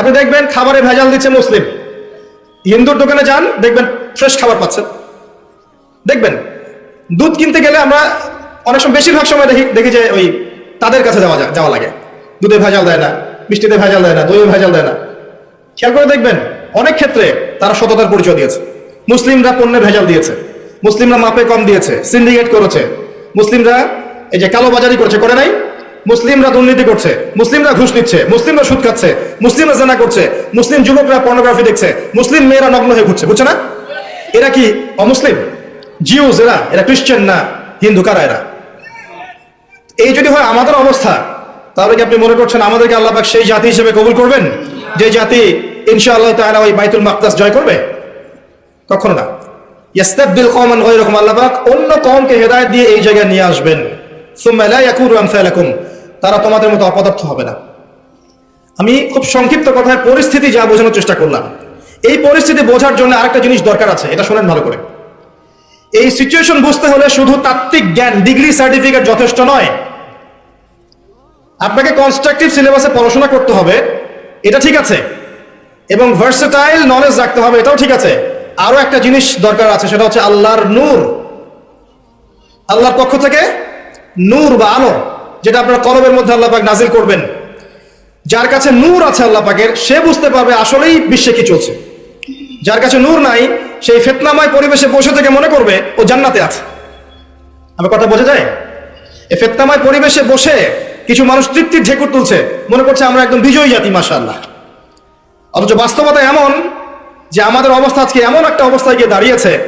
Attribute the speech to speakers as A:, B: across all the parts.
A: আপনি দেখবেন খাবারে ভেজাল দিচ্ছে মুসলিম। হিন্দুর দোকানে যান, দেখবেন ফ্রেশ খাবার পাচ্ছেন। দেখবেন, দুধ কিনতে গেলে আমরা অনেক সময় বেশিরভাগ সময় দেখি দেখি যে ওই তাদের কাছে যাওয়া যাওয়া লাগে। দুধে ভেজাল দেয় না, মিষ্টিতে ভেজাল দেয় না দইয়ে ভেজাল দেয় না। খেয়াল করে দেখবেন, অনেক ক্ষেত্রে তারা সততার পরিচয় দিয়েছে। মুসলিমরা পণ্যে ভেজাল দিয়েছে। মুসলিমরা মাপে কম দিয়েছে সিন্ডিকেট করেছে। মুসলিমরা এই যে কালোবাজারি করেছে, করে নাই? মুসলিমরা দুর্নীতি করছে, মুসলিমরা ঘুষ নিচ্ছে, মুসলিমরা সুদ খাচ্ছে, মুসলিমরা জানা করছে, মুসলিম যুবকরা পর্নোগ্রাফি দেখছে, মুসলিম মেয়েরা নগ্ন হয়ে ঘুরছে, বুঝছে না? এরা কি অমুসলিম? জিউস এরা এরা খ্রিস্টান না, হিন্দু কারা এরা? এই যদি হয় আমাদের অবস্থা, তাহলে কি আপনি মনে করছেন আমাদেরকে আল্লাহ সেই জাতি হিসেবে কবুল করবেন? যে জাতি ইনশাআল্লাহ তাআলা ওই বাইতুল মাকদাস জয় করবে? কখনো না। ইয়াস্তাবদিল কওমান গায়রাকুম, আল্লাহ পাক অন্য কমকে হেদায়ত দিয়ে এই জায়গায় নিয়ে আসবেন। তারা তোমাদের মতো অপদার্থ হবে না। আমি খুব সংক্ষিপ্ত কথায় পরিস্থিতি যা বোঝানোর চেষ্টা করলাম। এই পরিস্থিতি বোঝার জন্য আরেকটা জিনিস দরকার আছে, এটা শোনেন ভালো করে। এই সিচুয়েশন বুঝতে হলে শুধু তাত্ত্বিক জ্ঞান ডিগ্রি সার্টিফিকেট যথেষ্ট নয়। আপনাকে কনস্ট্রাকটিভ সিলেবাসে পড়াশোনা করতে হবে, এটা ঠিক আছে। এবং ভার্সেটাইল নলেজ রাখতে হবে, এটাও ঠিক আছে। আরও একটা জিনিস দরকার আছে, সেটা হচ্ছে আল্লাহর নূর। আল্লাহর পক্ষ থেকে নূর বা আলো, যেটা আপনার কলবের মধ্যে আল্লাহ পাক নাজিল করবেন। যার কাছে নূর আছে আল্লাহ পাকের, সে বুঝতে পারবে আসলেই বিশ্বে কি চলছে। যার কাছে নূর নাই, সেই ফেতনাময় পরিবেশে বসে থেকে মনে করবে, ও জান্নাতে আছে। আমার কথা বোঝা যায়? এই ফেতনাময় পরিবেশে বসে কিছু মানুষ তৃপ্তির ঢেকুর তুলছে। মনে করছে আমরা একদম বিজয়ী জাতি, মাশাআল্লাহ। অথচ বাস্তবতা এমন যে আমাদের অবস্থা আজকে এমন একটা অবস্থায় গিয়ে দাঁড়িয়েছে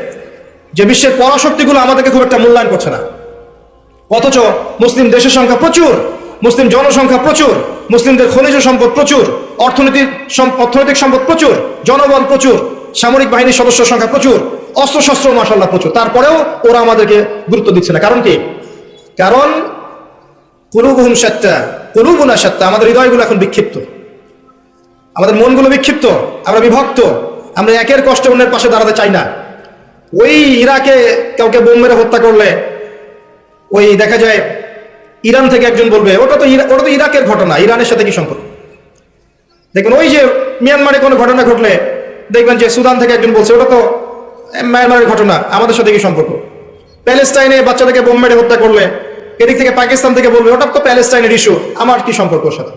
A: যে বিশ্বের পরাশক্তিগুলো আমাদেরকে খুব একটা মূল্যায়ন করছে না। অথচ মুসলিম দেশের সংখ্যা প্রচুর, মুসলিম জনসংখ্যা প্রচুর, মুসলিমদের খনিজ সম্পদ প্রচুর, অর্থনীতির সম- অর্থনৈতিক সম্পদ প্রচুর, জনবল প্রচুর, সামরিক বাহিনীর সদস্য সংখ্যা প্রচুর, অস্ত্রশস্ত্র মাসাল্লাহ প্রচুর। তারপরেও ওরা আমাদেরকে গুরুত্ব দিচ্ছে না। কারণ কি? কারণ কুলুবহুম সত্তা কুলুবুনা সত্তা আমাদের হৃদয়গুলো এখন বিক্ষিপ্ত। আমাদের মনগুলো বিক্ষিপ্ত, আমরা বিভক্ত, আমরা একের কষ্ট অন্যের পাশে দাঁড়াতে চাই না। ওই ইরাকে কাউকে বোম মেরে হত্যা করলে ওই দেখা যায় ইরান থেকে একজন বলবে, ওটা তো ওটা তো ইরাকের ঘটনা, ইরানের সাথে কি সম্পর্ক? দেখবেন ওই যে মিয়ানমারে কোনো ঘটনা ঘটলে দেখবেন যে সুদান থেকে একজন বলছে, ওটা তো মায়ানমারের ঘটনা, আমাদের সাথে কি সম্পর্ক? প্যালেস্টাইনে বাচ্চাদেরকে বোম মেরে হত্যা করলে, এদিক থেকে পাকিস্তান থেকে বলবে, ওটা তো প্যালেস্টাইনের ইস্যু আমার কি সম্পর্ক ওর সাথে?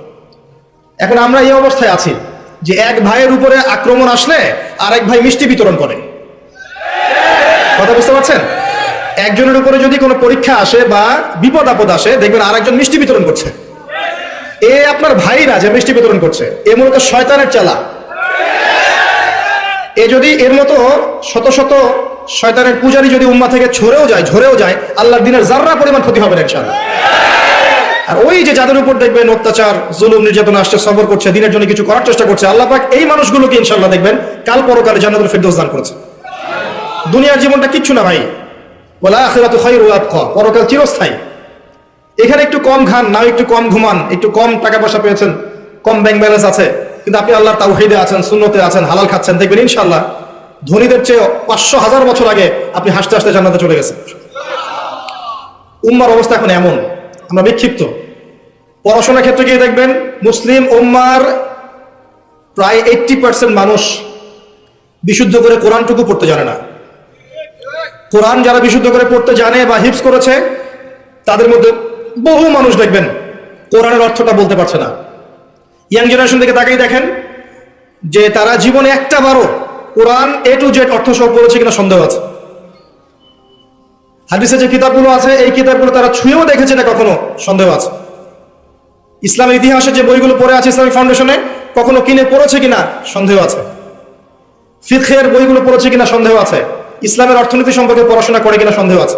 A: এখন আমরা এই অবস্থায় আছি যে এক ভাইয়ের উপরে আক্রমণ আসলে আরেক ভাই মিষ্টি বিতরণ করে। কথা বুঝতে পারছেন? একজনের উপরে যদি কোনো পরীক্ষা আসে বা বিপদ আপদ আসে, দেখবেন আরেকজন মিষ্টি বিতরণ করছে। এ আপনার ভাইরা যে মিষ্টি বিতরণ করছে, এ মূলত শয়তানের চালা। এ যদি এর মতো শত শত শয়তানের পূজারি যদি উম্মা থেকে ছড়েও যায়, ঝরেও যায়, আল্লাহর দিনের জাররা পরিমাণ ক্ষতি হবে না আর ওই যে যাদের উপর দেখবেন অত্যাচার, জুলুম, নির্যাতন আসছে, সবর করছে, দিনের জন্য কিছু করার চেষ্টা করছে, আল্লাহ পাক এই মানুষগুলোকে ইনশাআল্লাহ দেখবেন কাল পরকালে জান্নাতুল ফেরদৌস দান করেছে। দুনিয়ার জীবনটা কিচ্ছু না ভাই। বলা আখিরাতু খায়রু আবকা, পরকাল চিরস্থায়ী। এখানে একটু কম খান না একটু কম ঘুমান, একটু কম টাকা পয়সা পেয়েছেন, কম ব্যাংক ব্যালেন্স আছে, কিন্তু আপনি আল্লাহর তাওহীদে আছেন, সুন্নতে আছেন, হালাল খাচ্ছেন, দেখবেন ইনশাআল্লাহ ধনীদের চেয়ে পাঁচশো হাজার বছর আগে আপনি হাসতে হাসতে জান্নাতে চলে গেছেন। উম্মার অবস্থা এখন এমন, আমরা বিক্ষিপ্ত। পড়াশোনার ক্ষেত্রে গিয়ে দেখবেন, মুসলিম উম্মার প্রায় এইটটি পার্সেন্ট মানুষ বিশুদ্ধ করে কোরআনটুকু পড়তে জানে না। কোরআন যারা বিশুদ্ধ করে পড়তে জানে বা হিপস করেছে, তাদের মধ্যে বহু মানুষ দেখবেন কোরআনের অর্থটা বলতে পারছে না। ইয়াং জেনারেশন থেকে তাকেই দেখেন যে তারা জীবনে একটা বারও কোরআন এ টু জেড অর্থ সহ পড়েছে কিনা সন্দেহ আছে। হাদিসে যে কিতাবগুলো আছে, এই কিতাবগুলো তারা ছুঁয়েও দেখেছে না কখনো সন্দেহ আছে। ইসলামের ইতিহাসে যে বইগুলো পড়ে আছে, ইসলামিক ফাউন্ডেশনে কখনো কিনে পড়েছে কিনা সন্দেহ আছে। ফিখের বইগুলো পড়েছে কিনা সন্দেহ আছে। ইসলামের অর্থনীতি সম্পর্কে পড়াশোনা করে কিনা সন্দেহ আছে।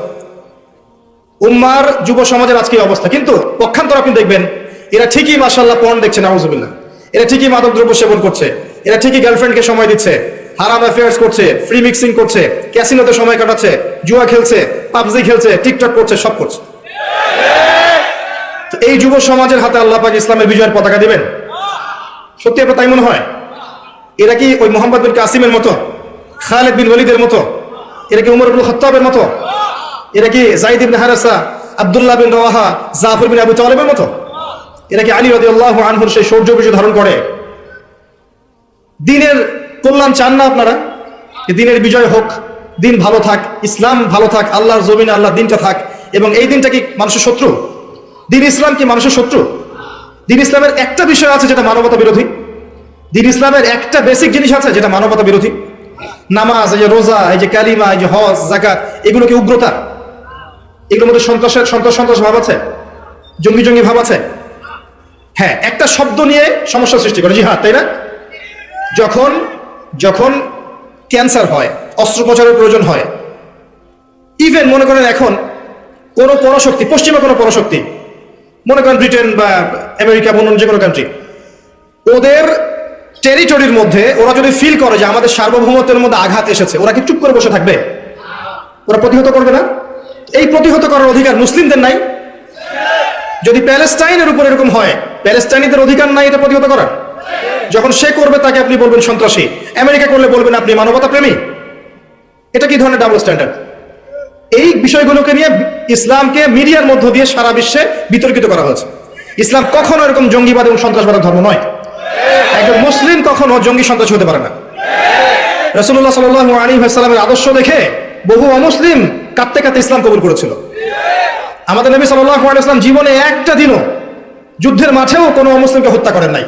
A: উম্মার যুব সমাজের আজকে অবস্থা। কিন্তু পক্ষান্তর আপনি দেখবেন, এরা ঠিকই মাসাল্লাহ পণ দেখছে, নাউজুবিল্লাহ। এরা ঠিকই মাদক দ্রব্য সেবন করছে। এরা ঠিকই গার্লফ্রেন্ডকে সময় দিচ্ছে। হারাম অ্যাফেয়ার্স করছে ফ্রি মিক্সিং করছে ক্যাসিনোতে সময় কাটাচ্ছে, জুয়া খেলছে, পাবজি খেলছে টিকটক করছে, সব করছে। তো এই যুব সমাজের হাতে আল্লাহ পাক ইসলামের বিজয়ের পতাকা দিবেন? সত্যি আপনার তাই মনে হয়? এরা কি ওই মোহাম্মদ বিন কাসিমের মতো, খালেদ বিন ওলিদের মতো? এরা কি উমর আব্দুল মতো? এরা কি জাইদ ইবনে হারাসা, আব্দুল্লাহ বিন রওয়াহা, জাফর বিন আবু তালেবের মতো? এরা কি আলী রাদিয়াল্লাহু আনহুর সেই সৌর্য বিষয় ধারণ করে? দিনের কল্যাণ চান না আপনারা? দিনের বিজয় হোক, দিন ভালো থাক, ইসলাম ভালো থাক, আল্লাহর জমিন আল্লাহ দিনটা থাক, এবং এই দিনটা কি মানুষের শত্রু? দিন ইসলাম কি মানুষের শত্রু? দিন ইসলামের একটা বিষয় আছে যেটা মানবতা বিরোধী। দিন ইসলামের একটা বেসিক জিনিস আছে যেটা মানবতা বিরোধী। নামাজ, এই যে রোজা, এই যে কালিমা, এই যে হজ জাকাত এগুলো কি উগ্রতা? এগুলোর মধ্যে সন্তোষের সন্তোষ সন্তোষ ভাব আছে? জঙ্গি জঙ্গি ভাব আছে? হ্যাঁ একটা শব্দ নিয়ে সমস্যা সৃষ্টি করে জি হ্যাঁ তাই না? যখন যখন ক্যান্সার হয়, অস্ত্রোপচারের প্রয়োজন হয় ইভেন মনে করেন এখন কোনো পরশক্তি, পশ্চিমা কোনো পরশক্তি, মনে করেন ব্রিটেন বা আমেরিকা বা অন্য যে কোনো কান্ট্রি ওদের টেরিটরির মধ্যে ওরা যদি ফিল করে যে আমাদের সার্বভৌমত্বের মধ্যে আঘাত এসেছে, ওরা কি চুপ করে বসে থাকবে? ওরা প্রতিহত করবে না? এই প্রতিহত করার অধিকার মুসলিমদের নাই? যদি প্যালেস্টাইনের উপর এরকম হয়, প্যালেস্টাইনিদের অধিকার নাই এটা প্রতিহত করার? যখন সে করবে, তাকে আপনি বলবেন সন্ত্রাসী। আমেরিকা করলে বলবেন আপনি মানবতা প্রেমী। এটা কি ধরনের ডাবল স্ট্যান্ডার্ড এই বিষয়গুলোকে নিয়ে ইসলামকে মিডিয়ার মধ্য দিয়ে সারা বিশ্বে বিতর্কিত করা হয়েছে। ইসলাম কখনো এরকম জঙ্গিবাদ এবং সন্ত্রাসবাদের ধর্ম নয়। একজন মুসলিম কখনো জঙ্গি সন্ত্রাসী হতে পারে না। রসুল্লাহ সাল আলী সাল্লামের আদর্শ দেখে বহু অমুসলিম কাঁদতে কাঁদতে ইসলাম কবুল করেছিল। আমাদের নবী সাল্লাহ ইসলাম জীবনে একটা দিনও যুদ্ধের মাঠেও কোনো অমুসলিমকে হত্যা করেন নাই।